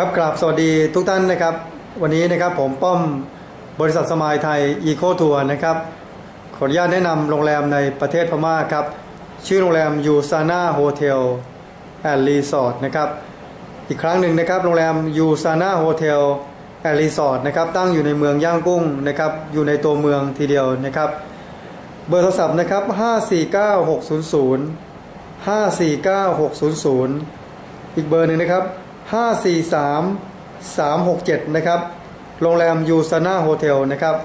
ครับกราบสวัสดีทุกท่านนะครับ วันนี้นะครับผมป้อมบริษัทสมายไทยอีโคทัวร์นะครับขออนุญาตแนะนำโรงแรมในประเทศพม่าครับ ชื่อโรงแรมยูซาน่าโฮเทลแอนด์รีสอร์ทนะครับอีกครั้งหนึ่งนะครับโรงแรมยูซาน่าโฮเทลแอนด์รีสอร์ทนะครับตั้งอยู่ในเมืองย่างกุ้งนะครับอยู่ในตัวเมืองทีเดียวนะครับเบอร์โทรศัพท์นะครับ 549600 549600 อีกเบอร์หนึ่งนะครับ 543 367 นะครับ โรงแรมยูซาน่าโฮเทลนะครับ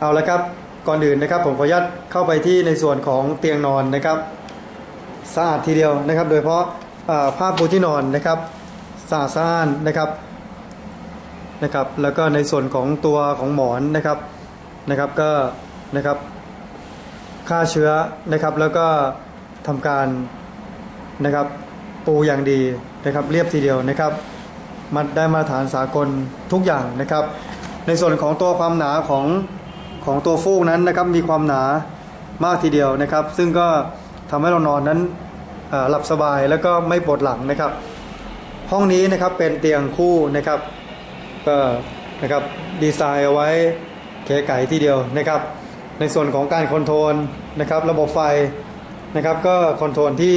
เอาละครับ ก่อนอื่นนะครับ ผมขออนุญาตเข้าไปที่ในส่วนของเตียงนอนนะครับ สะอาดทีเดียวนะครับ โดยเฉพาะผ้าปูที่นอนนะครับสะอาดสะอ้านนะครับนะครับ แล้วก็ในส่วนของตัวของหมอนนะครับนะครับก็นะครับฆ่าเชื้อนะครับแล้วก็ทำการนะครับ ปูอย่างดีนะครับเรียบทีเดียวนะครับมันได้มาตรฐานสากลทุกอย่างนะครับ ในส่วนของตัวความหนาของของตัวฟูกนั้นนะครับมีความหนามากทีเดียวนะครับ ซึ่งก็ทำให้เรานอนนั้นหลับสบายแล้วก็ไม่ปวดหลังนะครับ ห้องนี้นะครับเป็นเตียงคู่นะครับก็นะครับดีไซน์เอาไว้เก๋ไก่ทีเดียวนะครับ ในส่วนของการคอนโทรลนะครับ ระบบไฟนะครับ ก็คอนโทรลที่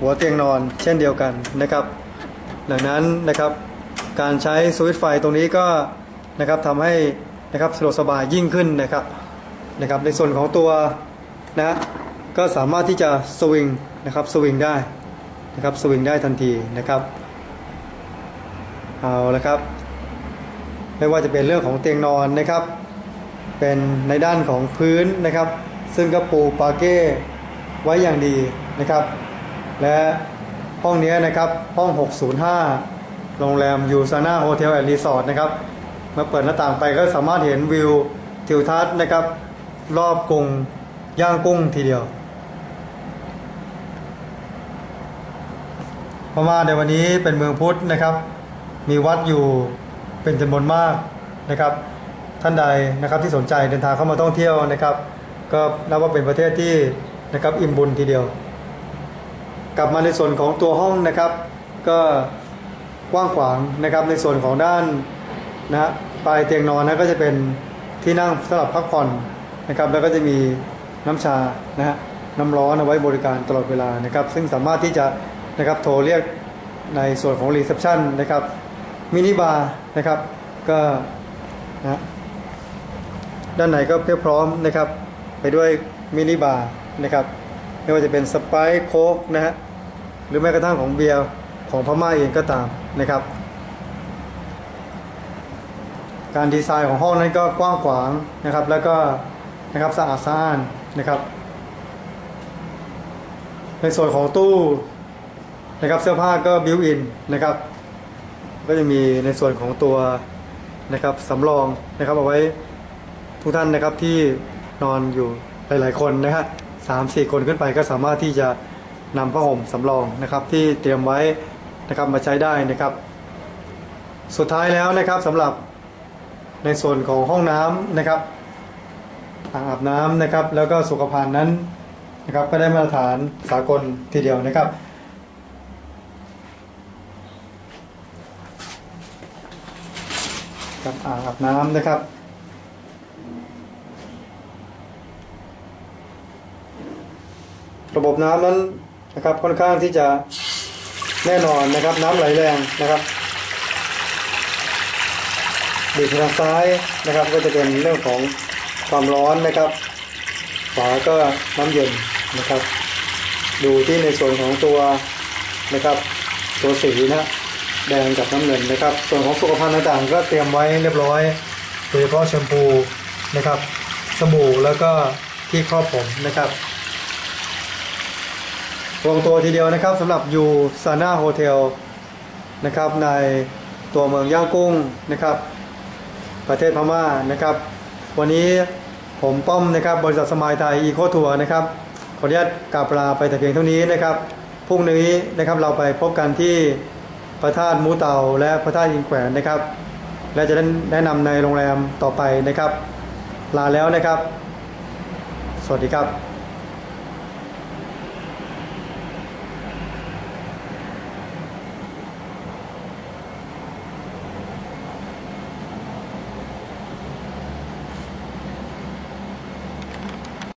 หัวเตียงนอนเช่นเดียวกันนะครับ ดังนั้นนะครับการใช้สวิตไฟตรงนี้ก็นะครับทำให้นะครับสะดวกสบายยิ่งขึ้นนะครับนะครับ ในส่วนของตัวนะก็สามารถที่จะสวิงนะครับสวิงได้นะครับสวิงได้ทันทีนะครับเอาละครับ ไม่ว่าจะเป็นเรื่องของเตียงนอนนะครับ เป็นในด้านของพื้นนะครับ ซึ่งก็ปูปาเก้ไว้อย่างดีนะครับ และห้องนี้นะครับห้อง 605 โรงแรมยูซาน่าโฮเทลแอนด์รีสอร์ทนะครับเมื่อเปิดหน้าต่างไปก็สามารถเห็นวิวทิวทัศน์นะครับ รอบกรุงย่างกุ้งทีเดียวพม่าในวันนี้เป็นเมืองพุทธนะครับ มีวัดอยู่เป็นจำนวนมากนะครับ ท่านใดนะครับที่สนใจเดินทางเข้ามาท่องเที่ยวนะครับ ก็นับว่าเป็นประเทศที่นะครับอิ่มบุญทีเดียว กลับมาในส่วนของตัวห้องนะครับ ก็กว้างขวางนะครับ ในส่วนของด้านนะปลายเตียงนอนนะก็จะเป็นที่นั่งสำหรับพักผ่อนนะครับ แล้วก็จะมีน้ำชานะฮะน้ำร้อนเอาไว้บริการตลอดเวลานะครับ ซึ่งสามารถที่จะนะครับโทรเรียกในส่วนของรีเซพชันนะครับมินิบาร์นะครับก็นะด้านในก็เพียบพร้อมนะครับ ไปด้วยมินิบาร์นะครับ ไม่ว่าจะเป็นสไปร์โค้กนะฮะหรือแม้กระทั่งของเบียร์ของพม่าเองก็ตามนะครับ การดีไซน์ของห้องนั้นก็กว้างขวางนะครับ แล้วก็นะครับสะอาดสะอ้านนะครับ ในส่วนของตู้นะครับเสื้อผ้าก็บิวอินนะครับ ก็จะมีในส่วนของตัวนะครับสำรองนะครับเอาไว้ทุกท่านนะครับที่นอนอยู่หลาย ๆ คนนะฮะ สามสี่คนขึ้นไปก็สามารถที่จะนำผ้าห่มสำรองนะครับ ที่เตรียมไว้นะครับมาใช้ได้นะครับ สุดท้ายแล้วนะครับสำหรับในส่วนของห้องน้ำนะครับอ่างอาบน้ำนะครับ แล้วก็สุขภัณฑ์นั้นนะครับ ก็ได้มาตรฐานสากลทีเดียวนะครับกับอ่างอาบน้ำนะครับ ระบบน้ำนั้นนะครับค่อนข้างที่จะแน่นอนนะครับ น้ำไหลแรงนะครับบีทางซ้ายนะครับ ก็จะเป็นเรื่องของความร้อนนะครับขวาก็น้ำเย็นนะครับ ดูที่ในส่วนของตัวนะครับตัวสีนะแดงกับน้ำเงินนะครับ ส่วนของสุขภัณฑ์ต่างๆ ก็เตรียมไว้เรียบร้อยโดยเฉพาะแชมพูนะครับ สบู่แล้วก็ที่ครอบผมนะครับ ลงตัวทีเดียวนะครับสำหรับยูซาน่าโฮเทลนะครับในตัวเมืองย่างกุ้งนะครับ ประเทศพม่านะครับ วันนี้ผมป้อมนะครับบริษัทสมายไทยอีโคทัวร์นะครับขออนุญาตกราบลาไปแต่เพียงเท่านี้นะครับพรุ่งนี้นะครับเราไปพบกันที่พระธาตุมูเตาและพระธาตุอินแขวนนะครับ และจะได้แนะนำในโรงแรมต่อไปนะครับ ลาแล้วนะครับ สวัสดีครับ